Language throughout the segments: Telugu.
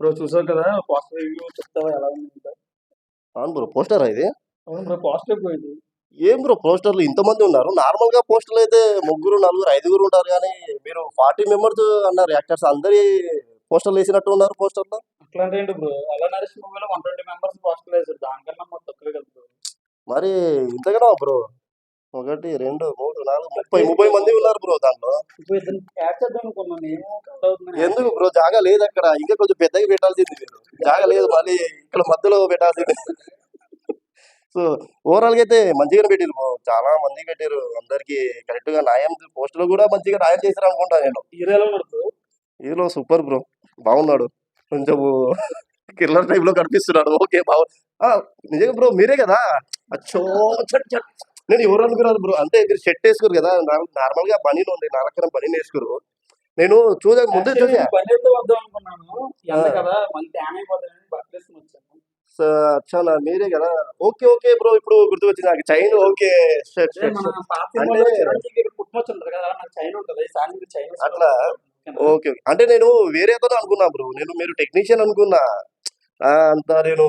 బ్రో చూసావు కదా పాజిటివ్ రివ్యూ చెప్తావా ఎలా ఉంది? అవును బ్రో పోస్టర్ ఇది? అవును బ్రో బ్రో ఇది. ఏం బ్రో పోస్టర్లు ఇంతమంది ఉన్నారు? నార్మల్గా పోస్టర్లు అయితే ముగ్గురు నలుగురు ఐదుగురు ఉంటారు కానీ మీరు ఫార్టీ మెంబర్స్ అన్నారు యాక్టర్స్ అందరి పోస్టర్లు వేసినట్టు ఉన్నారు పోస్టర్లో. అట్లాంటి ఏంటి బ్రో అలా నరేష్ మూవీలో వన్ ట్వంటీ మెంబర్స్ పాజిటివ్ వేసారు దానికన్నా మొత్తం తక్కువే కదా బ్రో. మరి ఇంతగానో బ్రో ఒకటి రెండు మూడు నాలుగు ముప్పై ముప్పై మంది ఉన్నారు బ్రో దాంట్లో. ఎందుకు బ్రో? జాగా లేదు అక్కడ. ఇంకా కొంచెం పెద్దగా పెట్టాల్సింది మీరు. జాగా లేదు మళ్ళీ ఇక్కడ మధ్యలో పెట్టాల్సింది. సో ఓవరాల్గా అయితే మంచిగానే పెట్టారు బ్రో. చాలా మంది పెట్టారు అందరికి కరెక్ట్గా న్యాయం పోస్ట్లో కూడా మంచిగా న్యాయం చేశారు అనుకుంటా నేను. Hero super bro. బాగున్నాడు. కొంచెం కిల్లర్ టైప్లో కనిపిస్తున్నాడు. ఓకే బాగు నిజంగా బ్రో మీరే కదా? అచ్చో చట్ చట్. నేను ఎవరు అనుకున్నారు బ్రో? అంటే మీరు షర్ట్ వేసుకోరు కదా నార్మల్గా బనీన్ ఉంది నాలుగు బనీన్ వేసుకోరు. నేను చూసే ముందే చూసా. అచ్చా మీరే కదా. ఓకే ఓకే బ్రో ఇప్పుడు గుర్తుకొచ్చింది నాకు. చైన్ ఓకే ఉంటుంది కదా నాకు చైన్ చైన్ అట్లా? Okay okay. అంటే నేను వేరేతో అనుకున్నా బ్రో. నేను మీరు టెక్నీషియన్ అనుకున్నా. అంత నేను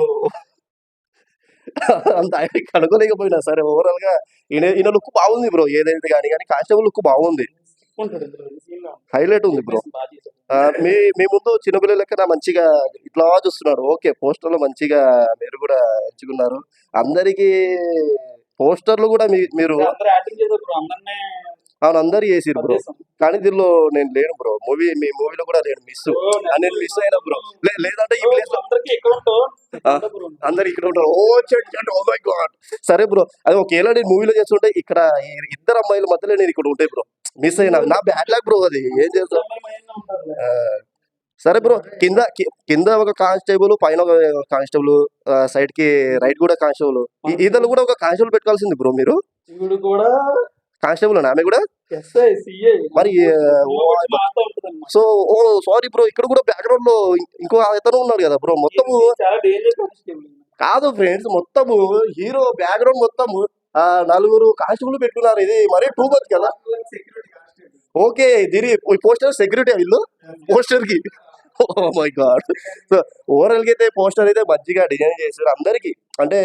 అంత కనుకోలేకపోయినా సరే ఓవరాల్గా ఈయన ఈయన లుక్ బాగుంది బ్రో ఏదైతే కానీ కానీ కానిస్టేబుల్ లుక్ బాగుంది. హైలైట్ ఉంది బ్రో మీ మీ ముందు చిన్నపిల్లల లెక్క మంచిగా ఇట్లా చూస్తున్నాడు ఓకే పోస్టర్లు మంచిగా మీరు కూడా ఎంచుకున్నారు. అందరికి పోస్టర్లు కూడా మీరు అవును అందరు చేసిరు బ్రో. కానీ దీనిలో నేను లేను బ్రో మూవీ మీ మూవీలో కూడా నేను మిస్ నేను మిస్ అయినా బ్రో లేదంటే ఈ ప్లేస్. అందరు ఇక్కడ ఉంటారు. ఓ చెట్ ఓ మై గాడ్ సరే బ్రో అది ఒకవేళ నేను మూవీలో చేస్తుంటే ఇక్కడ ఇద్దరు అమ్మాయిల మధ్యలో నేను ఇక్కడ ఉంటాయి బ్రో మిస్ అయినా. నా బ్యాడ్ లాక్ బ్రో అది. ఏం చేస్తా. సరే బ్రో కింద కింద ఒక కానిస్టేబుల్ పైన ఒక కానిస్టేబుల్ సైడ్కి రైట్ కూడా కానిస్టేబుల్ ఈతలు కూడా. ఒక కానిస్టేబుల్ పెట్టుకోవాల్సింది బ్రో మీరు. కూడా కానిస్టేబుల్ ఆమె కూడా? మరి. సో ఓ సారీ బ్రో ఇక్కడ కూడా బ్యాక్గ్రౌండ్లో ఇంకో అతను ఉన్నారు కదా బ్రో మొత్తము కాదు ఫ్రెండ్స్ మొత్తము హీరో బ్యాక్గ్రౌండ్ మొత్తము నలుగురు కానిస్టేబుల్ పెట్టుకున్నారు ఇది మరీ టూ మచ్ కదా? ఓకే దీని పోస్టర్ సెక్యూరిటీ వీళ్ళు? పోస్టర్కి ఓ మై గాడ్ సో ఓవరాల్గా అయితే పోస్టర్ అయితే మంచిగా డిజైన్ చేస్తారు అందరికి. అంటే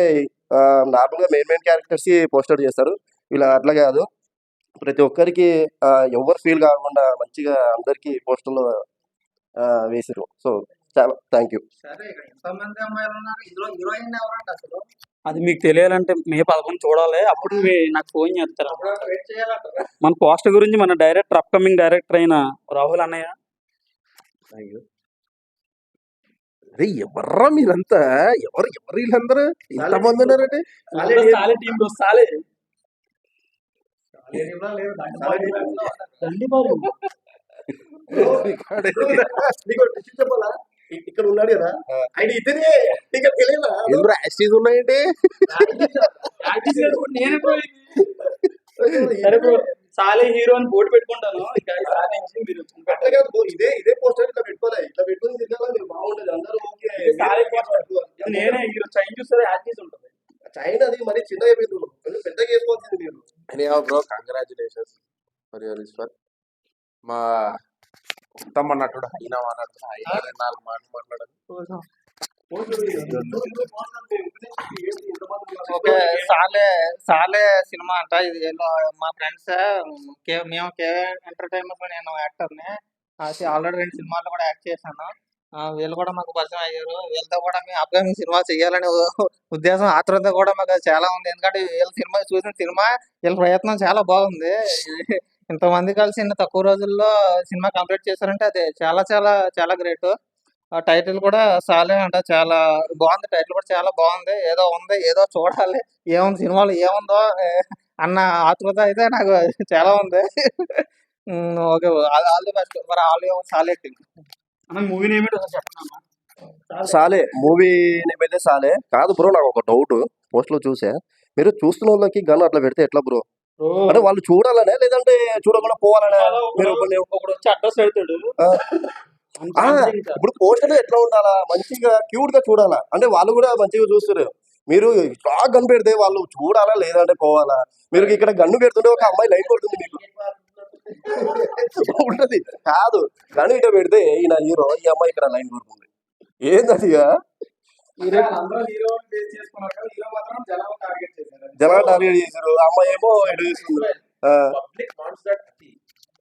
నార్మల్గా మెయిన్ మెయిన్ క్యారెక్టర్స్ పోస్టర్ చేస్తారు. ఇలా అట్లా కాదు. ప్రతి ఒక్కరికి ఎవరు ఫీల్ కాకుండా మంచిగా అందరికి పోస్టర్లు వేసారు సో చాలా థ్యాంక్ యూ. ఎంతమంది అది మీకు తెలియాలంటే మే పదకొండు చూడాలి. అప్పుడు నాకు ఫోన్ చేస్తారు? మన పోస్టర్ గురించి మన డైరెక్టర్ అప్కమింగ్ డైరెక్టర్ అయిన రాహుల్ అన్నయ్య. అరే ఎవర్రా మీరంతా? ఎవరు ఎవరు వీళ్ళందరూ? ఇంతమంది ఉన్నారంటే సాలే టీం సాలే లేడీలో లేదు రండి మరి చెప్పాలా ఇ- ఇక్కడ. ఉన్నాడు కదా. ఆయన ఇతనే. ఇంకా తెలియదా? ఎందుకు యాస్టీస్ ఉన్నాయంటే? యాక్టింగ్ చేయడం కూడా నేనే బ్రో ఇది. సరే బ్రో సాలే హీరో అని బోర్డు పెట్టుకుంటాను. ఇదే ఇదే పోస్టర్ ఇట్లా పెట్టుకోలే ఇట్లా పెట్టుకుని తిరగాల మీరు బాగుంటది అందరూ ఓకే. సాలే ఇది నేనే హీరో. చైన్ చూస్తే యాక్టింగ్ ఉంటుంది. చైనా అది మరి చిన్నగా అయిపోయింది బ్రో. కొంచెం పెద్దగా వేసుకోవాల్సింది మీరు anyhow bro congratulations for your Eshwar మా ఉత్తమ నటుడు అయినా అన్నట్టు అయినా రెండు నాలుగు మాటలు ఓకే సాలే సాలే సినిమా అంట. ఇది మా ఫ్రెండ్స్ మేము కే ఎంటర్టైన్మెంట్ నేను యాక్టర్ని. ఆల్రెడీ రెండు సినిమాల్లో కూడా యాక్ట్ చేశాను. వీళ్ళు కూడా మాకు పరిచయం అయ్యారు. వీళ్ళతో కూడా మేము అప్కమింగ్ సినిమా చేయాలనే ఉద్దేశం ఆత్రుత కూడా మాకు చాలా ఉంది. ఎందుకంటే వీళ్ళ సినిమా చూసిన సినిమా వీళ్ళ ప్రయత్నం చాలా బాగుంది. ఇంతమంది కలిసి ఇన్ని తక్కువ రోజుల్లో సినిమా కంప్లీట్ చేశారంటే అది చాలా చాలా చాలా గ్రేట్. ఆ టైటిల్ కూడా సాలే అంట. చాలా బాగుంది. టైటిల్ కూడా చాలా బాగుంది. ఏదో ఉంది ఏదో చూడాలి. ఏముంది సినిమాలో ఏముందో అన్న ఆతృత అయితే నాకు చాలా ఉంది. ఓకే. All the best. మరి ఆల్ సాలే టీమ్ అన్న మూవీ నేమ్ ఏంటో చెప్పండి సాలే మూవీ నేమ్ అయితే సాలే కాదు బ్రో నాకు ఒక డౌట్ పోస్ట్లో చూసా. మీరు చూస్తున్న వాళ్ళకి గన్ అట్లా పెడితే ఎట్లా బ్రో? అంటే వాళ్ళు చూడాలనే లేదంటే చూడకుండా పోవాలనే మీరు ఒకడు వచ్చి అడ్రస్ పెడతాడు. ఇప్పుడు పోస్టర్ ఎట్లా ఉండాలా? మంచిగా క్యూట్గా చూడాలా? అంటే వాళ్ళు కూడా మంచిగా చూస్తారు. మీరు ఇట్లా గన్ను పెడితే వాళ్ళు చూడాలా? లేదంటే పోవాలా? మీరు ఇక్కడ గన్ను పెడుతుంటే ఒక అమ్మాయి లైన్ కొడుతుంది మీకు. ఉంటది. కాదు. గన్ను ఇట పెడితే ఈయన హీరో ఈ అమ్మాయి ఇక్కడ లైన్ కొడుతుంది. ఏంది ఇక హీరో అందరూ హీరో బేస్ చేసుకున్నారు కదా హీరో మాత్రం జనాలు టార్గెట్ చేశారు. అమ్మాయి ఏమో ఎటు చూస్తుంది? దట్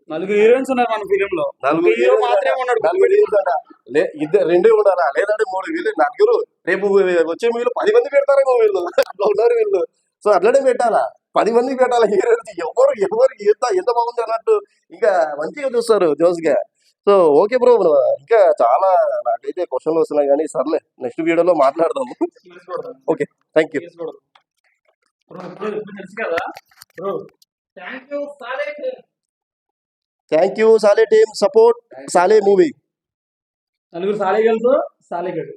నలుగురు హీరోయిన్స్ ఉన్నారు మన ఫిలిం లో. నలుగురు హీరో మాత్రమే ఉన్నాడు. నలుగురు లే ఇద్దరు రెండే ఉండాలా లేదంటే మూడు వీళ్ళు నలుగురు. రేపు వచ్చే వీళ్ళు పది మంది పెడతారేమో వీళ్ళు. అట్లా ఉన్నారు వీళ్ళు. సో అట్లనే పెట్టాలా? పది మంది పెట్టాలి హీరోయిన్స్ ఎవరు ఎవరు ఎంత ఎంత బాగుంది అన్నట్టు ఇంకా మంచిగా చూస్తారు జోస్గా సో ఓకే బ్రో ఇంకా చాలా నాకైతే క్వశ్చన్లు వస్తున్నాయి కానీ సర్లే నెక్స్ట్ వీడియోలో మాట్లాడదాము. Okay thank you. Thank you Saale thank you Saale team support Saale movie. నలుగురు సాలే గెలుపు సాలే గడు